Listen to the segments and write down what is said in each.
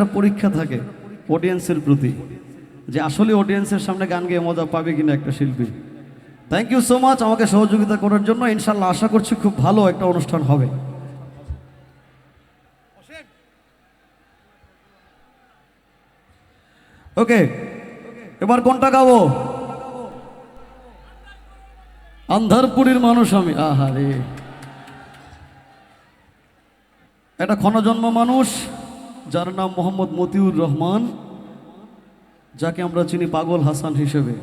একটা পরীক্ষা থাকে অডিয়েন্সের প্রতি, যে আসলে অডিয়েন্সের সামনে গান গেয়ে মজা পাবে কিনা একটা শিল্পী। থ্যাংক ইউ সো মাচ আমাকে সহযোগিতা করার জন্য। ইনশাল্লাহ আশা করছি খুব ভালো একটা অনুষ্ঠান হবে। ওকে, এবার কোনটা গাবো? আন্ধারপুরীর মানুষ আমি, আহারে। একটা ক্ষণজন্ম মানুষ। যার নাম মোহাম্মদ মতিউর রহমান, যাকে আমরা চিনি পাগল হাসান হিসেবে।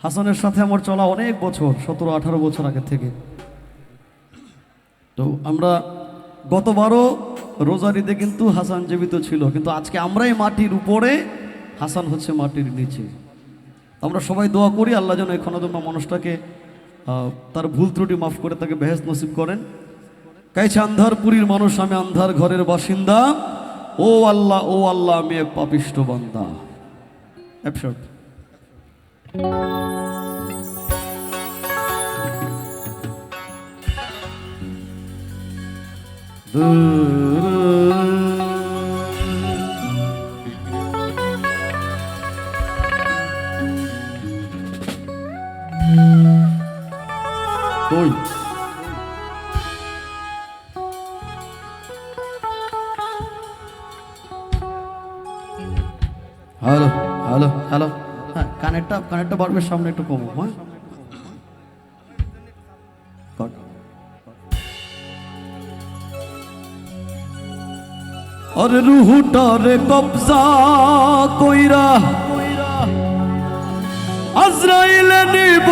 হাসানের সাথে আমার চলা অনেক বছর, সতেরো, আঠারো বছর আগে থেকে। তো আমরা গতবারও রোজারিতে কিন্তু হাসান জীবিত ছিল, কিন্তু আজকে আমরাই মাটির উপরে, হাসান হচ্ছে মাটির নিচে। আমরা সবাই দোয়া করি আল্লাহ যেন এই ক্ষণজন্ম মানুষটাকে তার ভুল ত্রুটি মাফ করে তাকে বেহেস নসিব করেন। কাইছে আন্ধারপুরীর মানুষ, আমি আন্ধার ঘরের বাসিন্দা। ও আল্লাহ ও আল্লাহ, আমি এক পাপিষ্ট বান্দা। কই কানেরটা কানেরটা বাড়বে সামনে একটু কমো হ্যাঁ। আর রুহুটারে কবজা কইরা আজরাইল নিব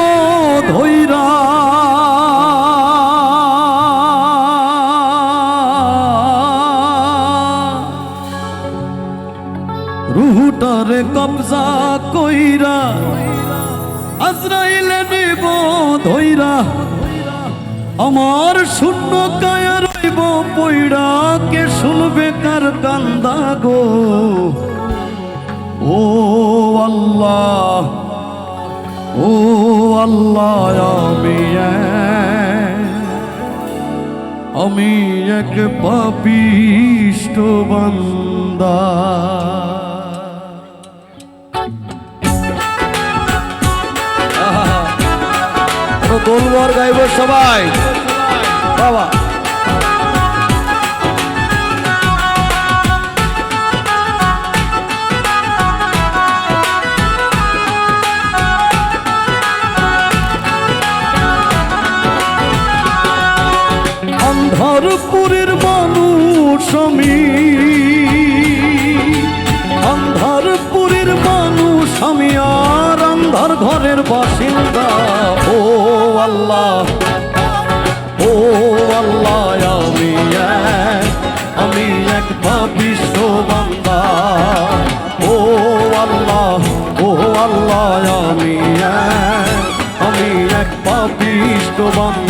আমার শূন্য কায়া রইব পইড়া, কে শুনবে কার কান্দা গো? ও আল্লাহ ও আল্লাহ, আমি আমি এক পাপিষ্ট বান্দা। গোলবার গাইব সবাই। বাবা। অন্ধারপুরের মানুষ আমি। অন্ধারপুরের মানুষ আমি আর অন্ধার ঘরের বাসিন্দা ও। আল্লাহ। ও আল্লাহ, আমি এক আমি এক পাপিষ্ট বান্দা। ও আল্লাহ ও আল্লাহ, আমি এক আমি এক পাপিষ্ট বান্দা।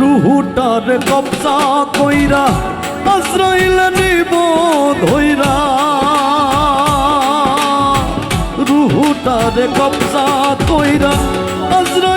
রুহুটার কবজা কইরা আজরাইল নিব ধৈরা রুহুটার কবজা কইরা আজরাইল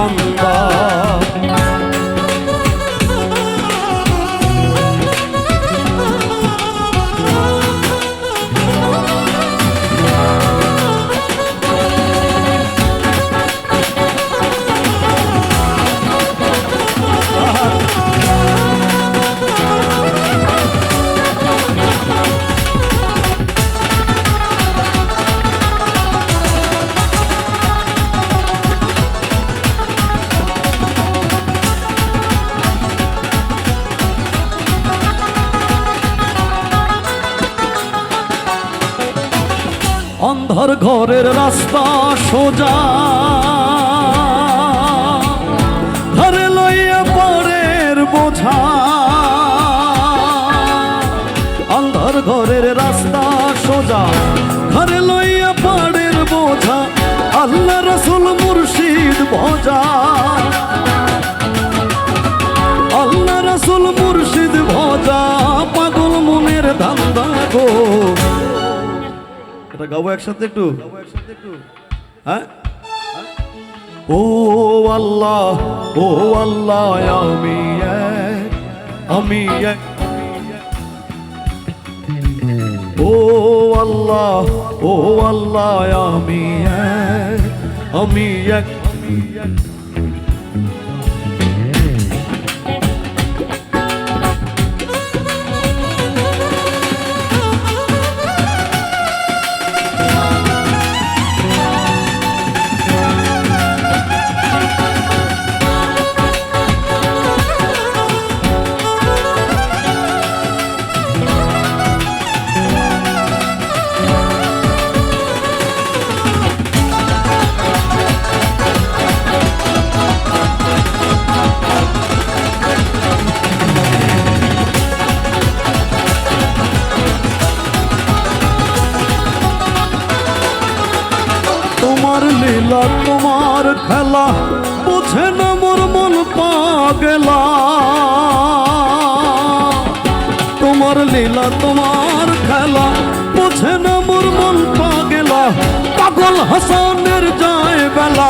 পাপিষ্ট অন্ধর ঘরের রাস্তা সোজা। ধরে লইয়া পরের বোঝা। অন্ধর ঘরের রাস্তা সোজা। ঘরে লইয়া পাড়ের বোঝা। আল্লাহ রসুল মুর্শিদ ভজা। এটা গাবো একসাথে একটু? হ্যাঁ? ও আল্লাহ ও আল্লাহ, আমি আমি ও আল্লাহ ও আল্লাহ, আমি এক আমি এক। তোমার লীলা, তোমার খেলা, বুঝে না মোর মন পাগলা। তোমার লীলা, তোমার খেলা, বুঝে না মোর মন পাগলা। পাগল হাসানের যায় বেলা